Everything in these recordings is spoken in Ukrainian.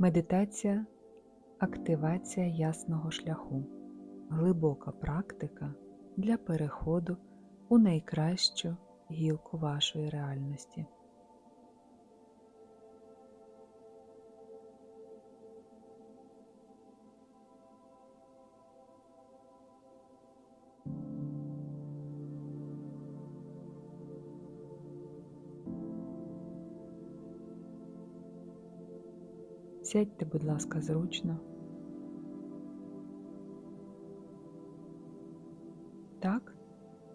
Медитація активація ясного шляху. Глибока практика для переходу у найкращу гілку вашої реальності. Сядьте, будь ласка, зручно. Так,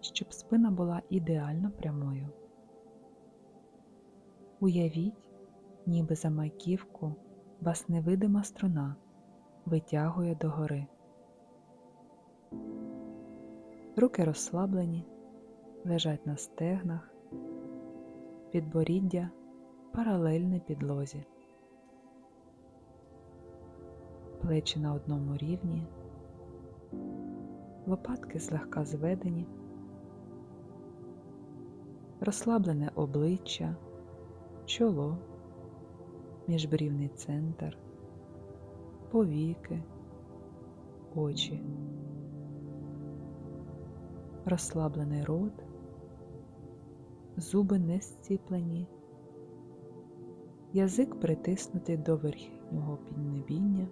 щоб спина була ідеально прямою. Уявіть, ніби за маківку вас невидима струна витягує догори. Руки розслаблені, лежать на стегнах, підборіддя паралельне підлозі. Плечі на одному рівні, лопатки злегка зведені, розслаблене обличчя, чоло, міжбрівний центр, повіки, очі, розслаблений рот, зуби не зціплені, язик притиснутий до верхнього піднебіння.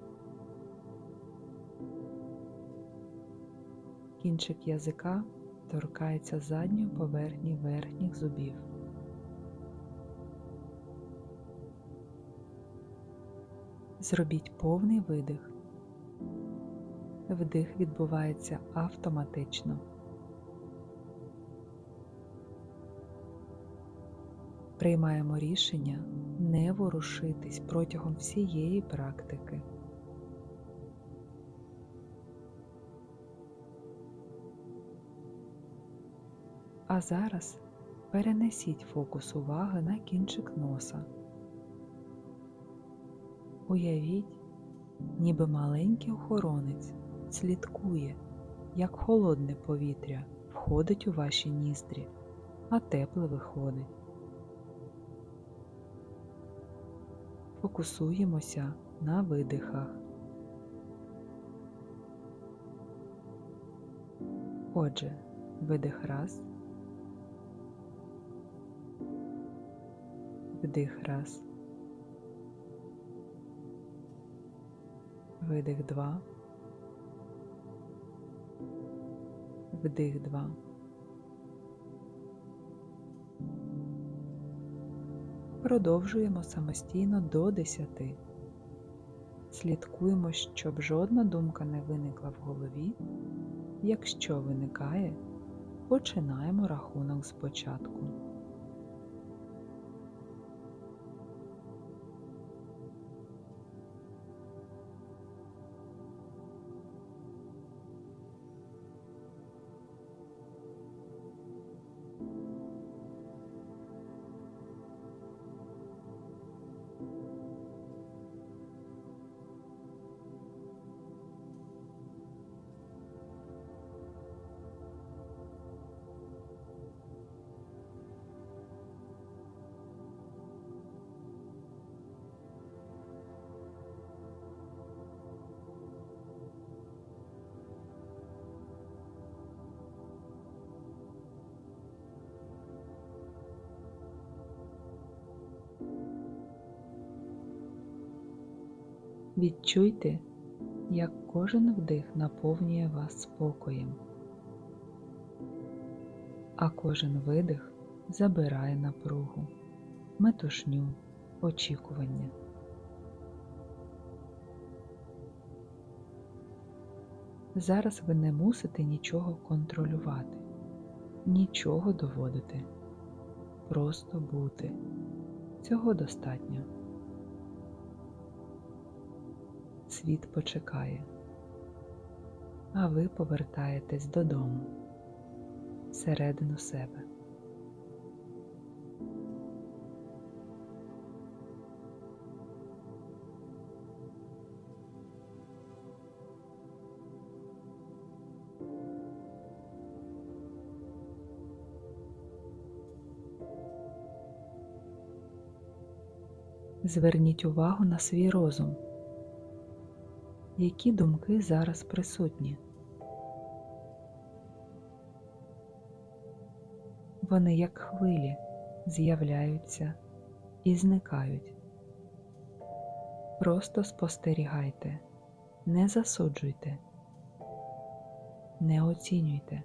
Кінчик язика торкається задньої поверхні верхніх зубів. Зробіть повний видих. Вдих відбувається автоматично. Приймаємо рішення не ворушитись протягом всієї практики. А зараз перенесіть фокус уваги на кінчик носа. Уявіть, ніби маленький охоронець слідкує, як холодне повітря входить у ваші ніздрі, а тепле виходить. Фокусуємося на видихах. Отже, видих раз. Вдих раз. Видих два. Вдих два. Продовжуємо самостійно до десяти. Слідкуємо, щоб жодна думка не виникла в голові. Якщо виникає, починаємо рахунок спочатку. Відчуйте, як кожен вдих наповнює вас спокоєм, а кожен видих забирає напругу, метушню, очікування. Зараз ви не мусите нічого контролювати, нічого доводити, просто бути. Цього достатньо. Світ почекає, а ви повертаєтесь додому, всередину себе. Зверніть увагу на свій розум. Які думки зараз присутні? Вони, як хвилі, з'являються і зникають. Просто спостерігайте, не засуджуйте, не оцінюйте.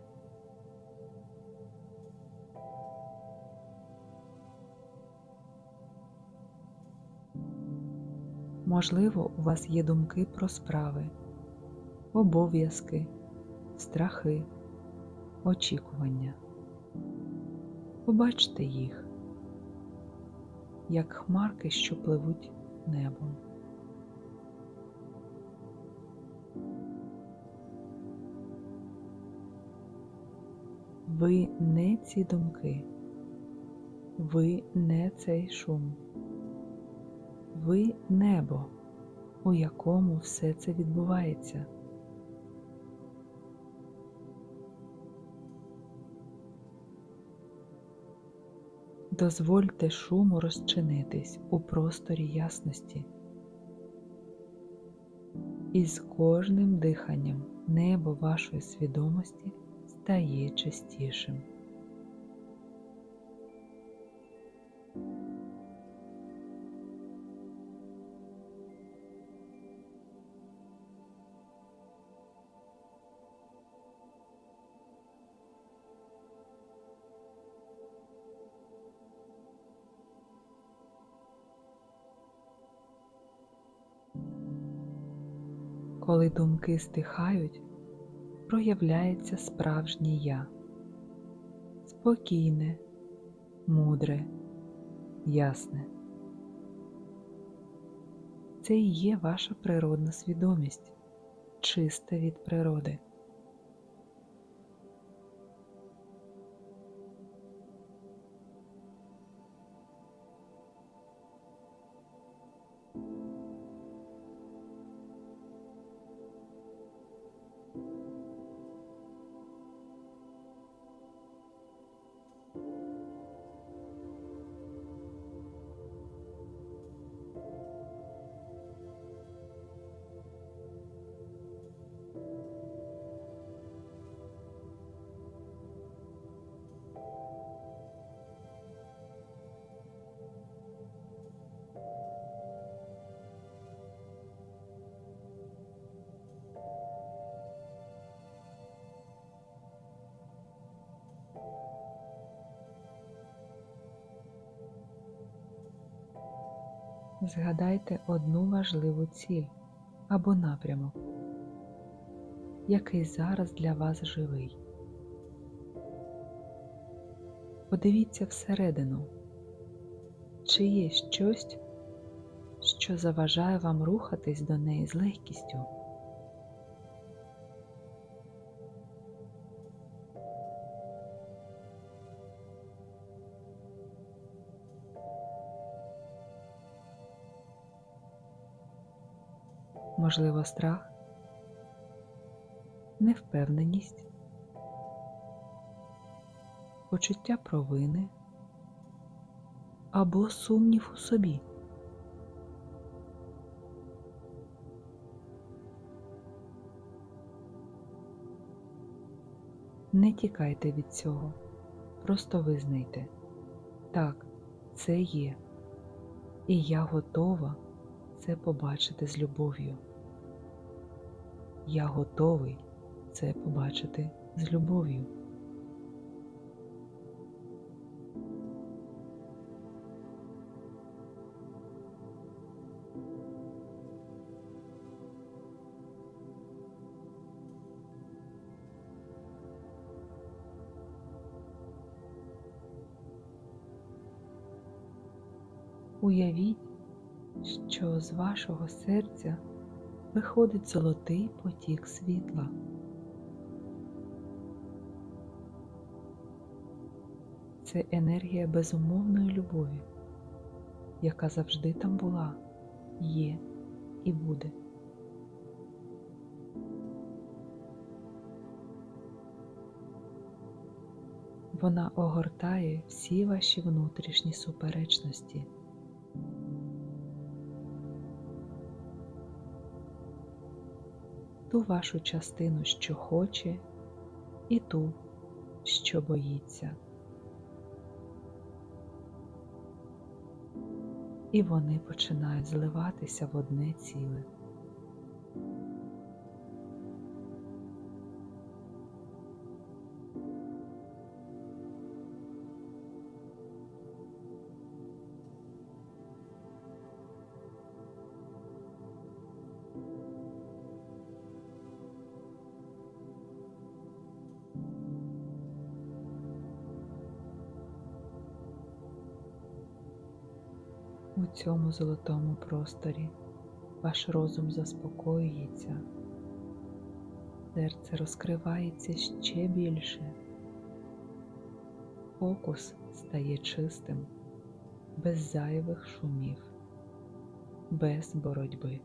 Можливо, у вас є думки про справи, обов'язки, страхи, очікування. Побачте їх, як хмарки, що пливуть небом. Ви не ці думки, ви не цей шум, ви небо, у якому все це відбувається. Дозвольте шуму розчинитись у просторі ясності. І з кожним диханням небо вашої свідомості стає чистішим. Коли думки стихають, проявляється справжнє я, спокійне, мудре, ясне. Це і є ваша природна свідомість, чиста від природи. Згадайте одну важливу ціль або напрямок, який зараз для вас живий. Подивіться всередину, чи є щось, що заважає вам рухатись до неї з легкістю. Можливо, страх, невпевненість, почуття провини або сумнів у собі. Не тікайте від цього, просто визнайте. Так, це є, і я готова це побачити з любов'ю. Я готовий це побачити з любов'ю. Уявіть, що з вашого серця виходить золотий потік світла. Це енергія безумовної любові, яка завжди там була, є і буде. Вона огортає всі ваші внутрішні суперечності ту вашу частину, що хоче, і ту, що боїться. І вони починають зливатися в одне ціле. Цьому золотому просторі. Ваш розум заспокоюється, серце розкривається ще більше, фокус стає чистим, без зайвих шумів, без боротьби.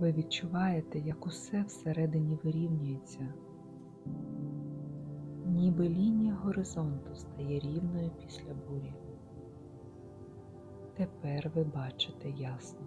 Ви відчуваєте, як усе всередині вирівнюється, ніби лінія горизонту стає рівною після бурі. Тепер ви бачите ясно.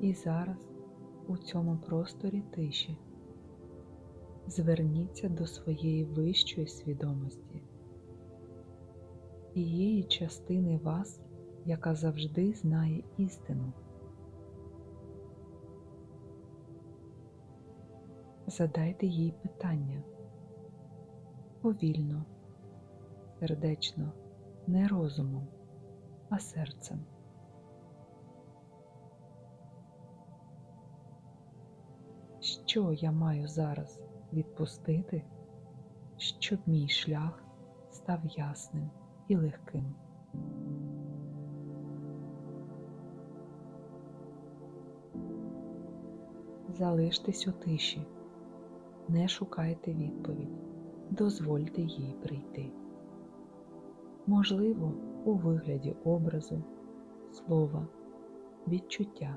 І зараз у цьому просторі тиші зверніться до своєї вищої свідомості, тієї частини вас, яка завжди знає істину. Задайте їй питання повільно, сердечно, не розумом, а серцем. Що я маю зараз відпустити, щоб мій шлях став ясним і легким? Залиштесь у тиші, не шукайте відповідь, дозвольте їй прийти. Можливо, у вигляді образу, слова, відчуття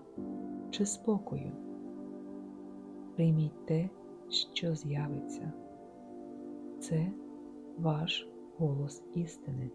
чи спокою. Прийміть те, що з'явиться. Це ваш голос істини.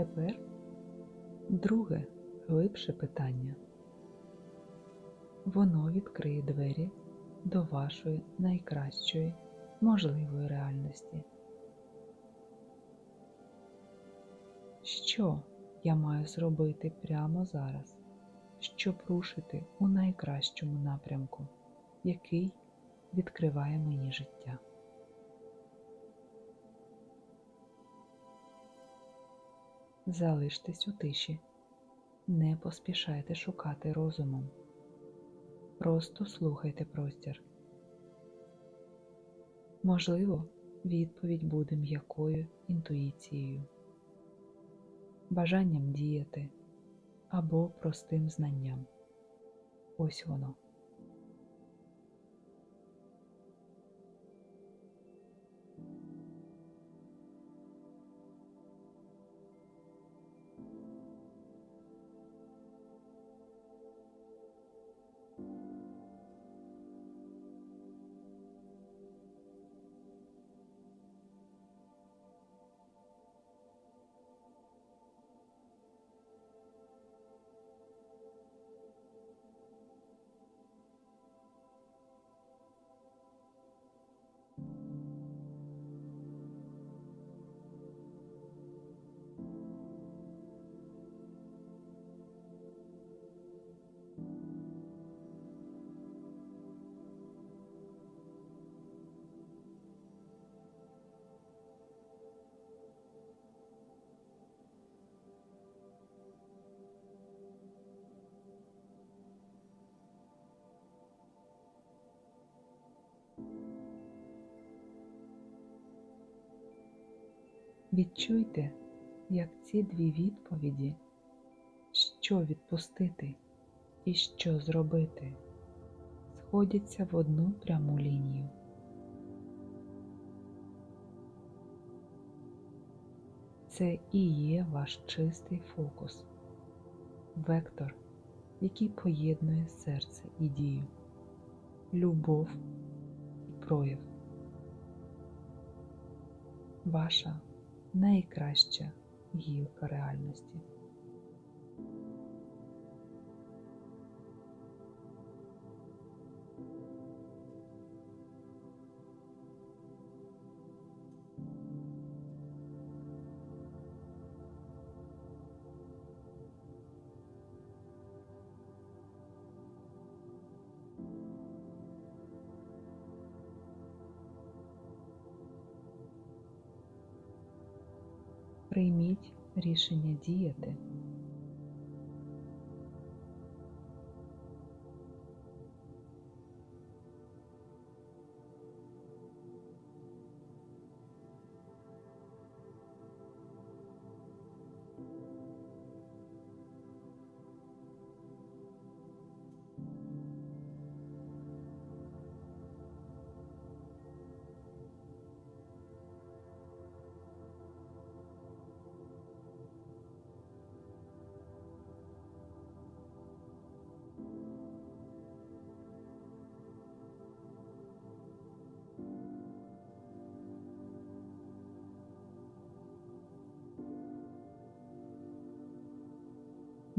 Тепер друге глибше питання. Воно відкриє двері до вашої найкращої можливої реальності. Що я маю зробити прямо зараз, щоб рушити у найкращому напрямку, який відкриває мені життя? Залиштесь у тиші, не поспішайте шукати розумом. Просто слухайте простір. Можливо, відповідь буде м'якою інтуїцією, бажанням діяти або простим знанням. Ось воно. Відчуйте, як ці дві відповіді, що відпустити і що зробити, сходяться в одну пряму лінію. Це і є ваш чистий фокус, вектор, який поєднує серце і дію, любов і прояв. Ваша найкраща гілка реальності. Прийміть рішення діяти.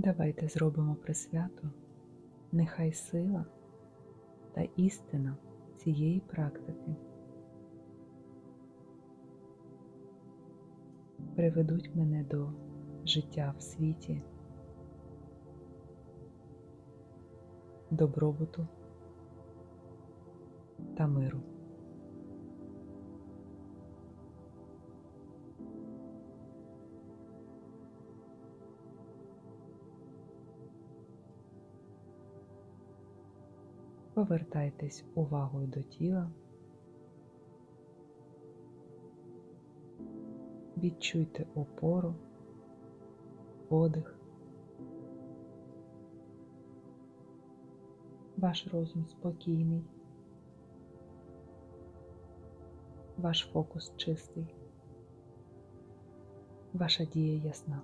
Давайте зробимо присвято, нехай сила та істина цієї практики приведуть мене до життя в світі, добробуту та миру. Повертайтесь увагою до тіла. Відчуйте опору, подих. Ваш розум спокійний, ваш фокус чистий, ваша дія ясна.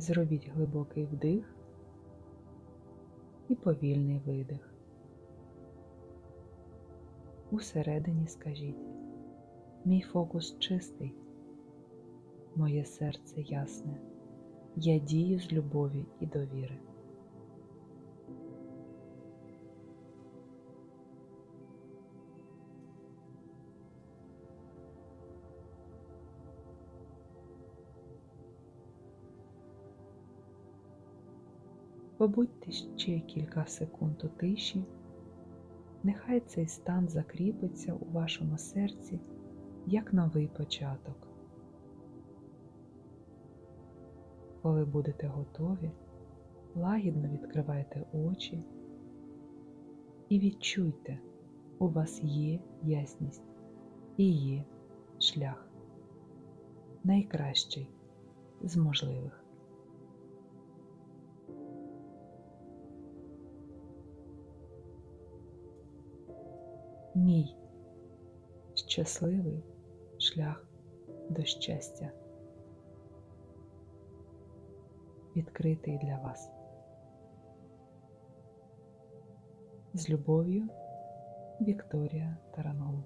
Зробіть глибокий вдих і повільний видих. Усередині скажіть, мій фокус чистий, моє серце ясне, я дію з любові і довіри. Побудьте ще кілька секунд у тиші Нехай цей стан закріпиться у вашому серці як новий початок. Коли будете готові, лагідно відкривайте очі і відчуйте, у вас є ясність і є шлях найкращий з можливих. Мій щасливий шлях до щастя відкритий для вас. З любов'ю Вікторія Таранол